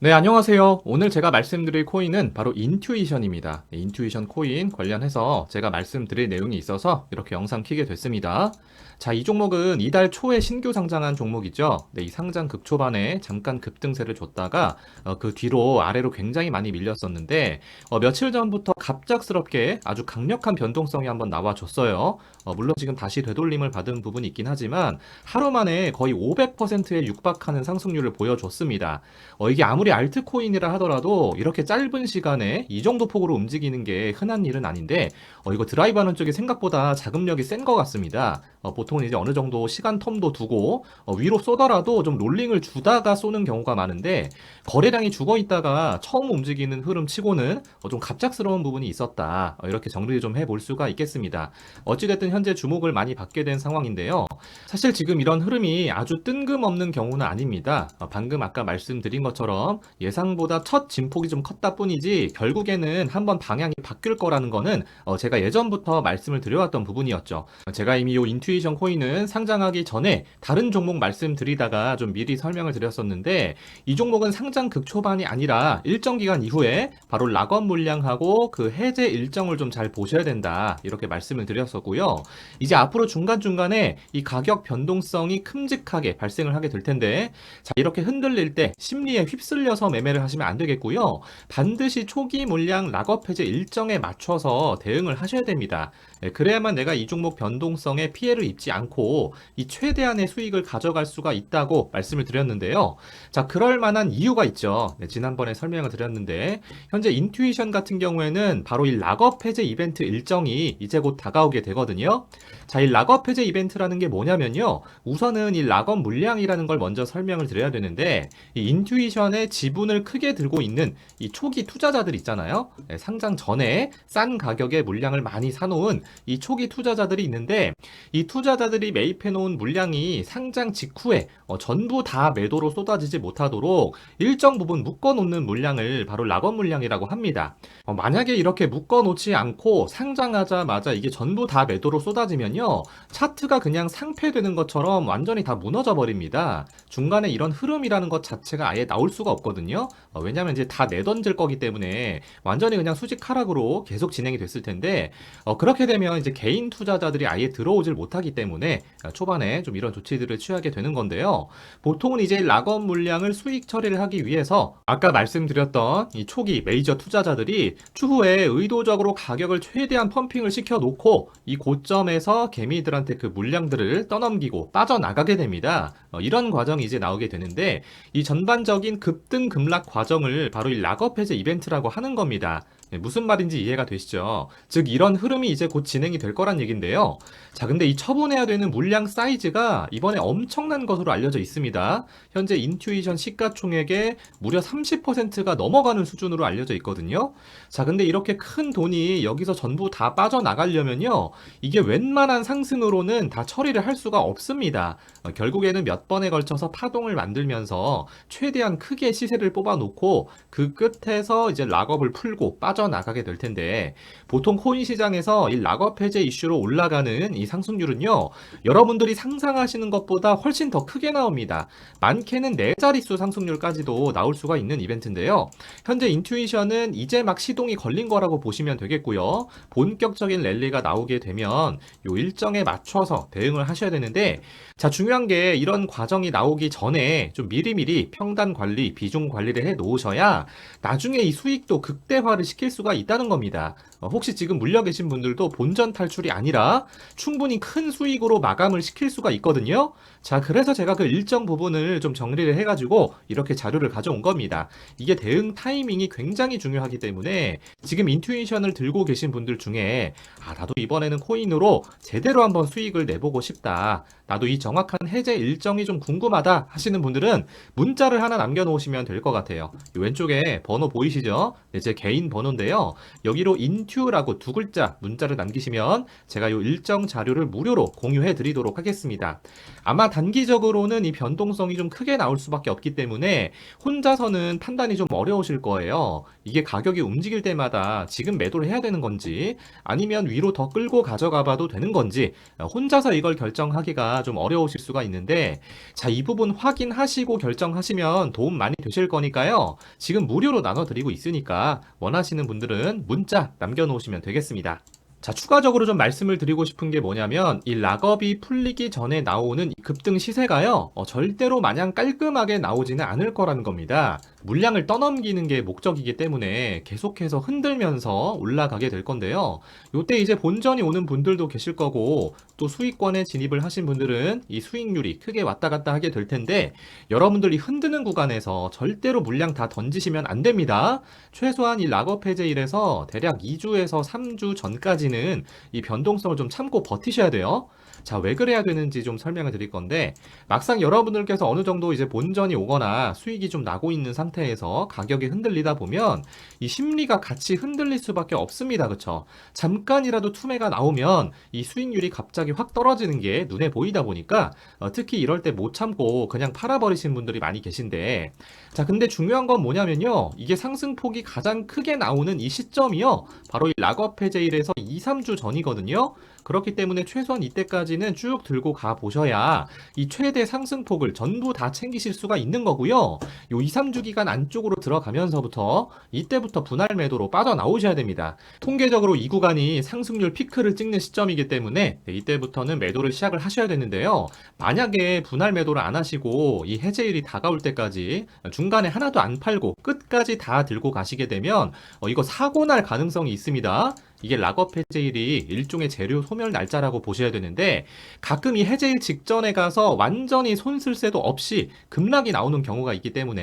네, 안녕하세요. 오늘 제가 말씀드릴 코인은 바로 인투이션입니다. 네, 인투이션 코인 관련해서 제가 말씀드릴 내용이 있어서 이렇게 영상 키게 됐습니다. 자, 이 종목은 이달 초에 신규 상장한 종목이죠. 네, 이 상장 극초반에 잠깐 급등세를 줬다가 어, 그 뒤로 아래로 굉장히 많이 밀렸었는데 어, 며칠 전부터 갑작스럽게 아주 강력한 변동성이 한번 나와줬어요. 어, 물론 지금 다시 되돌림을 받은 부분이 있긴 하지만 하루 만에 거의 500%에 육박하는 상승률을 보여줬습니다. 어, 이게 아무리 알트코인이라 하더라도 이렇게 짧은 시간에 이 정도 폭으로 움직이는 게 흔한 일은 아닌데 어, 이거 드라이브 하는 쪽이 생각보다 자금력이 센 것 같습니다. 어, 보통은 이제 어느 정도 시간 텀도 두고 어, 위로 쏘더라도 좀 롤링을 주다가 쏘는 경우가 많은데 거래량이 죽어 있다가 처음 움직이는 흐름 치고는 어, 좀 갑작스러운 부분이 있었다. 어, 이렇게 정리를 좀 해볼 수가 있겠습니다. 어찌됐든 현재 주목을 많이 받게 된 상황인데요. 사실 지금 이런 흐름이 아주 뜬금없는 경우는 아닙니다. 어, 방금 아까 말씀드린 것처럼 예상보다 첫 진폭이 좀 컸다 뿐이지 결국에는 한번 방향이 바뀔 거라는 거는 어, 제가 예전부터 말씀을 드려왔던 부분이었죠. 어, 제가 이미 이인 투이션 코인은 상장하기 전에 다른 종목 말씀드리다가 좀 미리 설명을 드렸었는데 이 종목은 상장 극초반이 아니라 일정 기간 이후에 바로 락업 물량하고 그 해제 일정을 좀 잘 보셔야 된다 이렇게 말씀을 드렸었고요. 이제 앞으로 중간중간에 이 가격 변동성이 큼직하게 발생을 하게 될 텐데 자 이렇게 흔들릴 때 심리에 휩쓸려서 매매를 하시면 안 되겠고요. 반드시 초기 물량 락업 해제 일정에 맞춰서 대응을 하셔야 됩니다. 예, 그래야만 내가 이 종목 변동성에 피해를 입지 않고 이 최대한의 수익을 가져갈 수가 있다고 말씀을 드렸는데요. 자, 그럴 만한 이유가 있죠. 네, 지난번에 설명을 드렸는데 현재 인투이션 같은 경우에는 바로 이 락업 해제 이벤트 일정이 이제 곧 다가오게 되거든요. 자, 이 락업 해제 이벤트라는 게 뭐냐면요. 우선은 이 락업 물량이라는 걸 먼저 설명을 드려야 되는데 이 인투이션의 지분을 크게 들고 있는 이 초기 투자자들 있잖아요. 네, 상장 전에 싼 가격에 물량을 많이 사놓은 이 초기 투자자들이 있는데 이 투자자들이 매입해 놓은 물량이 상장 직후에 어, 전부 다 매도로 쏟아지지 못하도록 일정 부분 묶어 놓는 물량을 바로 락업 물량이라고 합니다. 어, 만약에 이렇게 묶어 놓지 않고 상장하자마자 이게 전부 다 매도로 쏟아지면요. 차트가 그냥 상패되는 것처럼 완전히 다 무너져 버립니다. 중간에 이런 흐름이라는 것 자체가 아예 나올 수가 없거든요. 어, 왜냐하면 이제 다 내던질 거기 때문에 완전히 그냥 수직 하락으로 계속 진행이 됐을 텐데 어, 그렇게 되면 이제 개인 투자자들이 아예 들어오질 못하 기 때문에 어, 초반에 좀 이런 조치들을 취하게 되는 건데요. 보통은 이제 락업 물량을 수익 처리를 하기 위해서 아까 말씀드렸던 이 초기 메이저 투자자들이 추후에 의도적으로 가격을 최대한 펌핑을 시켜 놓고 이 고점에서 개미들한테 그 물량들을 떠넘기고 빠져나가게 됩니다. 어, 이런 과정이 이제 나오게 되는데 이 전반적인 급등 급락 과정을 바로 이 락업 해제 이벤트라고 하는 겁니다. 네, 무슨 말인지 이해가 되시죠? 즉 이런 흐름이 이제 곧 진행이 될 거란 얘긴데요. 자, 근데 이 처분해야 되는 물량 사이즈가 이번에 엄청난 것으로 알려져 있습니다. 현재 인투이션 시가총액의 무려 30%가 넘어가는 수준으로 알려져 있거든요. 자, 근데 이렇게 큰 돈이 여기서 전부 다 빠져나가려면요. 이게 웬만한 상승으로는 다 처리를 할 수가 없습니다. 어, 결국에는 몇 번에 걸쳐서 파동을 만들면서 최대한 크게 시세를 뽑아놓고 그 끝에서 이제 락업을 풀고 빠져나가게 될 텐데 보통 코인 시장에서 이 락업 해제 이슈로 올라가는 이 상승률은요 여러분들이 상상하시는 것보다 훨씬 더 크게 나옵니다. 많게는 네 자릿수 상승률까지도 나올 수가 있는 이벤트인데요. 현재 인투이션은 이제 막 시동이 걸린 거라고 보시면 되겠고요. 본격적인 랠리가 나오게 되면 요 일정에 맞춰서 대응을 하셔야 되는데 자 중요한 게 이런 과정이 나오기 전에 좀 미리미리 평단 관리, 비중 관리를 해 놓으셔야 나중에 이 수익도 극대화를 시킬 수가 있다는 겁니다. 어, 혹시 지금 물려 계신 분들도 본전 탈출이 아니라 충분히 큰 수익으로 마감을 시킬 수가 있거든요. 자, 그래서 제가 그 일정 부분을 좀 정리를 해가지고 이렇게 자료를 가져온 겁니다. 이게 대응 타이밍이 굉장히 중요하기 때문에 지금 인투이션을 들고 계신 분들 중에 아, 나도 이번에는 코인으로 제대로 한번 수익을 내보고 싶다. 나도 이 정확한 해제 일정이 좀 궁금하다 하시는 분들은 문자를 하나 남겨놓으시면 될 것 같아요. 이 왼쪽에 번호 보이시죠? 네, 제 개인 번호인데 요. 여기로 인투라고 두 글자 문자를 남기시면 제가 이 일정 자료를 무료로 공유해 드리도록 하겠습니다. 아마 단기적으로는 이 변동성이 좀 크게 나올 수밖에 없기 때문에 혼자서는 판단이 좀 어려우실 거예요. 이게 가격이 움직일 때마다 지금 매도를 해야 되는 건지 아니면 위로 더 끌고 가져가 봐도 되는 건지 어, 혼자서 이걸 결정하기가 좀 어려우실 수가 있는데 자, 이 부분 확인하시고 결정하시면 도움 많이 되실 거니까요. 지금 무료로 나눠 드리고 있으니까 원하시는 분들은 문자 남겨 놓으시면 되겠습니다. 자, 추가적으로 좀 말씀을 드리고 싶은 게 뭐냐면, 이 락업이 풀리기 전에 나오는 이 급등 시세가요, 어, 절대로 마냥 깔끔하게 나오지는 않을 거라는 겁니다. 물량을 떠넘기는 게 목적이기 때문에 계속해서 흔들면서 올라가게 될 건데요. 요때 이제 본전이 오는 분들도 계실 거고, 또 수익권에 진입을 하신 분들은 이 수익률이 크게 왔다 갔다 하게 될 텐데, 여러분들이 흔드는 구간에서 절대로 물량 다 던지시면 안 됩니다. 최소한 이 락업 해제일에서 대략 2주에서 3주 전까지는 이 변동성을 좀 참고 버티셔야 돼요. 자, 왜 그래야 되는지 좀 설명을 드릴 건데, 막상 여러분들께서 어느 정도 이제 본전이 오거나 수익이 좀 나고 있는 상태에서 가격이 흔들리다 보면 이 심리가 같이 흔들릴 수밖에 없습니다. 그쵸? 잠깐이라도 투매가 나오면 이 수익률이 갑자기 확 떨어지는 게 눈에 보이다 보니까 어, 특히 이럴 때 못 참고 그냥 팔아버리신 분들이 많이 계신데, 자, 근데 중요한 건 뭐냐면요. 이게 상승폭이 가장 크게 나오는 이 시점이요. 바로 이 락업 해제일에서 2, 3주 전이거든요. 그렇기 때문에 최소한 이때까지는 쭉 들고 가 보셔야 이 최대 상승폭을 전부 다 챙기실 수가 있는 거고요. 요 2, 3주 기간 안쪽으로 들어가면서부터 이때부터 분할 매도로 빠져나오셔야 됩니다. 통계적으로 이 구간이 상승률 피크를 찍는 시점이기 때문에 네, 이때부터는 매도를 시작을 하셔야 되는데요. 만약에 분할 매도를 안 하시고 이 해제일이 다가올 때까지 중간에 하나도 안 팔고 끝까지 다 들고 가시게 되면 어, 이거 사고 날 가능성이 있습니다. 이게 락업 해제일이 일종의 재료 소멸 날짜라고 보셔야 되는데 가끔 이 해제일 직전에 가서 완전히 손쓸 새도 없이 급락이 나오는 경우가 있기 때문에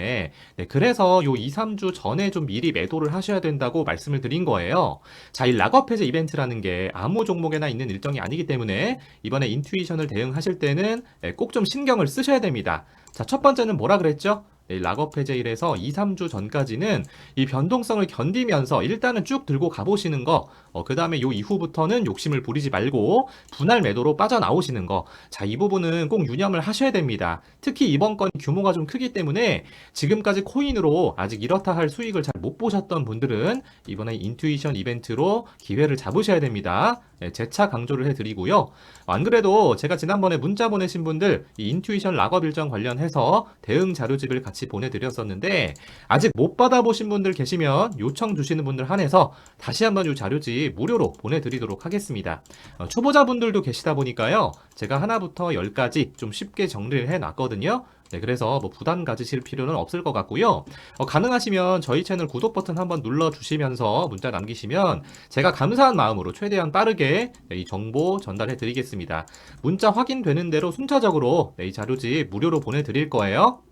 네, 그래서 요 2, 3주 전에 좀 미리 매도를 하셔야 된다고 말씀을 드린 거예요. 자, 이 락업 해제 이벤트라는 게 아무 종목에나 있는 일정이 아니기 때문에 이번에 인투이션을 대응하실 때는 네, 꼭좀 신경을 쓰셔야 됩니다. 자, 첫 번째는 뭐라 그랬죠? 이 락업 해제일에서 2, 3주 전까지는 이 변동성을 견디면서 일단은 쭉 들고 가보시는 거, 어, 그 다음에 요 이후부터는 욕심을 부리지 말고 분할 매도로 빠져나오시는 거. 자, 이 부분은 꼭 유념을 하셔야 됩니다. 특히 이번 건 규모가 좀 크기 때문에 지금까지 코인으로 아직 이렇다 할 수익을 잘 못 보셨던 분들은 이번에 인투이션 이벤트로 기회를 잡으셔야 됩니다. 네, 재차 강조를 해드리고요. 안 그래도 제가 지난번에 문자 보내신 분들 이 인투이션 락업 일정 관련해서 대응 자료집을 같이 보내드렸었는데 아직 못 받아보신 분들 계시면 요청 주시는 분들 한해서 다시 한번 이 자료집 무료로 보내드리도록 하겠습니다. 어, 초보자분들도 계시다 보니까요. 제가 하나부터 열까지 좀 쉽게 정리를 해놨거든요. 네, 그래서 뭐 부담 가지실 필요는 없을 것 같고요. 어, 가능하시면 저희 채널 구독 버튼 한번 눌러주시면서 문자 남기시면 제가 감사한 마음으로 최대한 빠르게 네, 이 정보 전달해 드리겠습니다. 문자 확인되는 대로 순차적으로 네, 이 자료집 무료로 보내드릴 거예요.